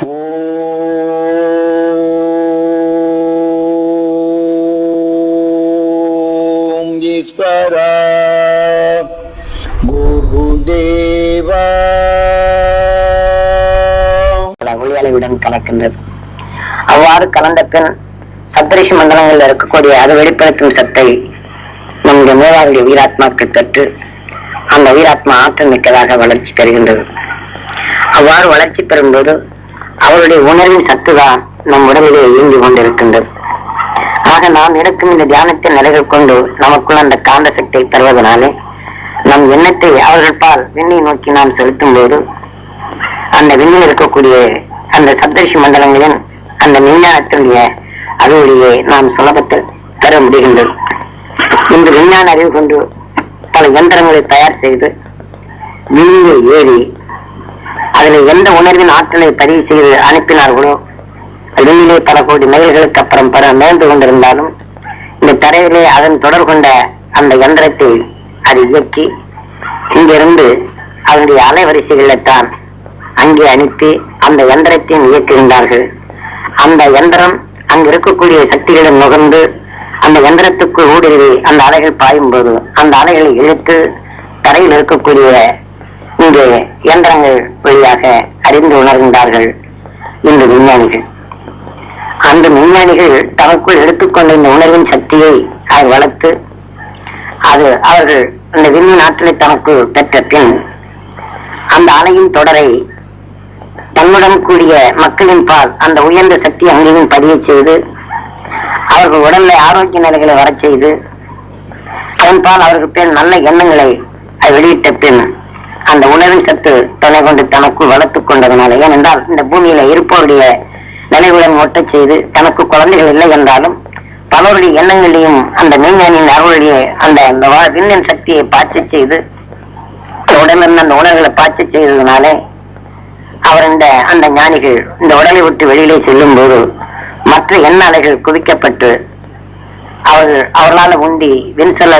ஓம் குருதேவா கலக்கின்றது. அவ்வாறு கலந்த பின் சப்தரிஷி மண்டலங்களில் இருக்கக்கூடிய அது வெளிப்படுத்தும் சத்தை நம்முடைய மூவாருடைய வீராத்மாக்கள் பெற்று அந்த வீராத்மா ஆற்றல் மிக்கதாக வளர்ச்சி பெறுகின்றது. அவ்வாறு வளர்ச்சி பெறும்போது அவருடைய உணர்வின் சத்துதான் நம் உடலிலே இயங்கிக் கொண்டிருக்கின்றது. ஆக நாம் எடுக்கும் இந்த தியானத்தை நிலைகள் கொண்டு நமக்குள் அந்த காந்த சக்தியை தருவதனாலே நம் எண்ணத்தை அவர்கள் பால் விண்ணை நோக்கி நாம் செலுத்தும் போது அந்த விண்ணில் இருக்கக்கூடிய அந்த சப்தரிஷி மண்டலங்களின் அந்த விஞ்ஞானத்தினுடைய அறிவுரையை நாம் சுலபத்தில் பெற முடிகின்றது. இந்த விஞ்ஞான அறிவு கொண்டு பல இயந்திரங்களை தயார் செய்து விண்ணில் ஏறி அதில் எந்த உணர்வின் ஆற்றலை பதிவு செய்து அனுப்பினார்களோ வெளியிலே பல கோடி மைல்களுக்கு அப்புறம் பெற மேய்ந்து கொண்டிருந்தாலும் இந்த தரையிலே அதன் தொடர் கொண்ட அந்த இயந்திரத்தை அது இயக்கி இங்கிருந்து அதனுடைய அலைவரிசைகளைத்தான் அங்கே அனுப்பி அந்த யந்திரத்தையும் இயக்குகின்றார்கள். அந்த எந்திரம் அங்கு இருக்கக்கூடிய சக்திகளை நுகர்ந்து அந்த யந்திரத்துக்குள் ஊடுருவி அந்த அலைகள் பாயும் போது அந்த அலைகளை இழுத்து தரையில் இருக்கக்கூடிய இங்கு இயந்திரங்கள் வழியாக அறிந்து உணர்கின்றார்கள் இந்த விஞ்ஞானிகள். அந்த விஞ்ஞானிகள் தமக்குள் எடுத்துக்கொண்ட இந்த உணர்வின் சக்தியை அதை வளர்த்து அது அவர்கள் அந்த விண்ணின் ஆற்றலை தமக்கு பெற்ற பின் அந்த அலையின் தொடரை தன்னுடன் கூடிய மக்களின் பால் அந்த உயர்ந்த சக்தி அங்கேயும் பதிய செய்து அவர்கள் உடல்ல ஆரோக்கிய நிலைகளை வரச் செய்து அதன் பால் அவர்கள் பின் நல்ல எண்ணங்களை அது வெளியிட்ட பின் அந்த உணவின் சத்து தொலை கொண்டு தனக்குள் வளர்த்துக் கொண்டதுனால ஏனென்றால் இந்த பூமியில இருப்பவருடைய நிலைகளுடன் ஒட்டச் செய்து தனக்கு குழந்தைகள் இல்லை என்றாலும் பலருடைய எண்ணங்களையும் அந்த மெய்ஞானியின் அருளுடைய அந்த அந்த விண்ணின் சக்தியை பாய்ச்சி செய்து உடலிருந்து அந்த உணர்வுகளை பாய்ச்சி செய்ததுனாலே அவர் இந்த அந்த ஞானிகள் இந்த உடலை விட்டு வெளியிலே செல்லும் போது மற்ற எண்ண அலைகள் குவிக்கப்பட்டு அவர்கள் அவர்களால் உண்டி விண் செல்ல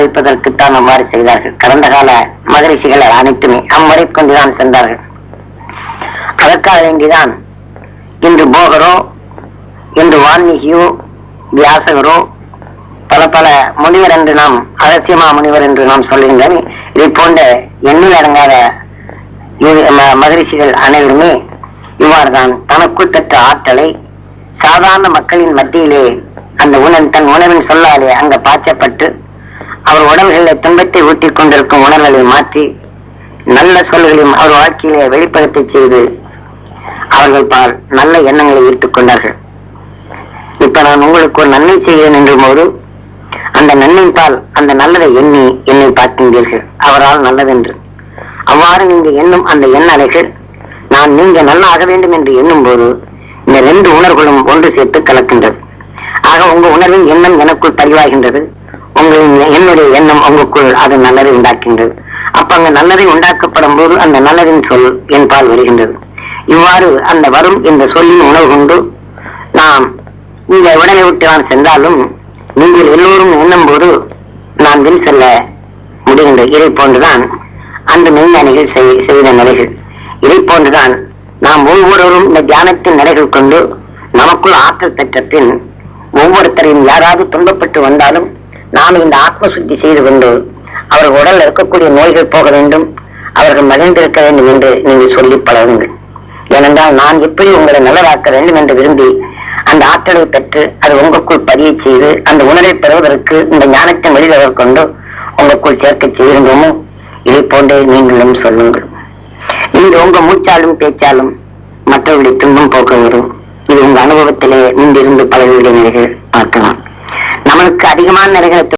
தான் அவ்வாறு செய்தார்கள். கடந்த கால மகரிஷிகள் அனைத்துமே அம்முறை கொண்டுதான் சென்றார்கள். அதற்காக வேண்டிதான் இன்று போகரோ இன்று வால்மீகியோ வியாசகரோ பல பல முனிவர் என்று நாம் அகத்தியமா முனிவர் என்று நாம் சொல்லுகின்றோம் இதை போன்ற எண்ணில் அடங்காத ம- மகரிஷிகள் அனைவருமே இவ்வாறுதான் தனக்குள் பெற்ற ஆற்றலை சாதாரண மக்களின் மத்தியிலே அந்த உணவு தன் உணவின் சொல்லாலே அங்க பாய்ச்சப்பட்டு அவர் உடல்களில் துன்பத்தை ஊட்டிக் கொண்டிருக்கும் உணர்வுகளை மாற்றி நல்ல சொல்களையும் அவர் வாழ்க்கையிலே வெளிப்படுத்த செய்து அவர்கள் பால் நல்ல எண்ணங்களை ஈர்த்துக் கொண்டார்கள். இப்ப நான் உங்களுக்கு ஒரு நன்மை செய்கிறேன் என்ற போது அந்த நன்மையின் பால் அந்த நல்லதை எண்ணி என்னை பார்க்கின்றீர்கள். அவரால் நல்லதென்று. அவ்வாறு நீங்க எண்ணும் அந்த எண்ண அலைகள் நான் நீங்க நல்லா ஆக வேண்டும் என்று எண்ணும் போது இந்த ரெண்டு உணர்வுகளும் ஒன்று சேர்த்து கலக்கின்றது ஆக உங்க உணர்வின் எண்ணம் எனக்குள் பதிவாகின்றது. உங்களின் என்னுடைய எண்ணம் உங்களுக்குள் அது நல்லதை உண்டாக்கின்றது. அப்ப அங்க நல்லதை உண்டாக்கப்படும் போது அந்த நல்லதின் சொல் என்பால் வருகின்றது. இவ்வாறு அந்த வரும் இந்த சொல்லின் உணவு கொண்டு நாம் இந்த உடலை விட்டு நான் சென்றாலும் நீங்கள் எல்லோரும் எண்ணும் போது நான் வில் செல்ல முடிகின்றது இதை போன்றுதான் அந்த மெய்ஞானிகள் செய்- செய்த நிலைகள். இதை போன்றுதான் நாம் ஒவ்வொருவரும் இந்த தியானத்தின் நிலைகள் கொண்டு நமக்குள் ஆற்றல் பெற்ற பின் ஒவ்வொருத்தரையும் யாராவது துன்பப்பட்டு வந்தாலும் நாம் இந்த ஆத்ம சுத்தி செய்து கொண்டு அவர்கள் உடல் இருக்கக்கூடிய நோய்கள் போக வேண்டும் அவர்கள் மகிழ்ந்திருக்க வேண்டும் என்று நீங்கள் சொல்லி பழகுங்கள். ஏனென்றால் நான் எப்படி உங்களை நல்லதாக்க வேண்டும் என்று விரும்பி அந்த ஆற்றலை பெற்று அது உங்களுக்குள் பதிய செய்து அந்த உணரை பெறுவதற்கு இந்த ஞானத்தை வெளிவரக் கொண்டு உங்களுக்குள் சேர்க்க செய்கின்றோமோ இதை போன்றே நீங்களும் சொல்லுங்கள். நீங்கள் உங்க மூச்சாலும் பேச்சாலும் மற்றவர்களை துன்பம் போக்க வரும் இது உங்க அனுபவத்திலே இருந்து பல நிலைகள் பார்க்கலாம். நம்மளுக்கு அதிகமான நிலைகளை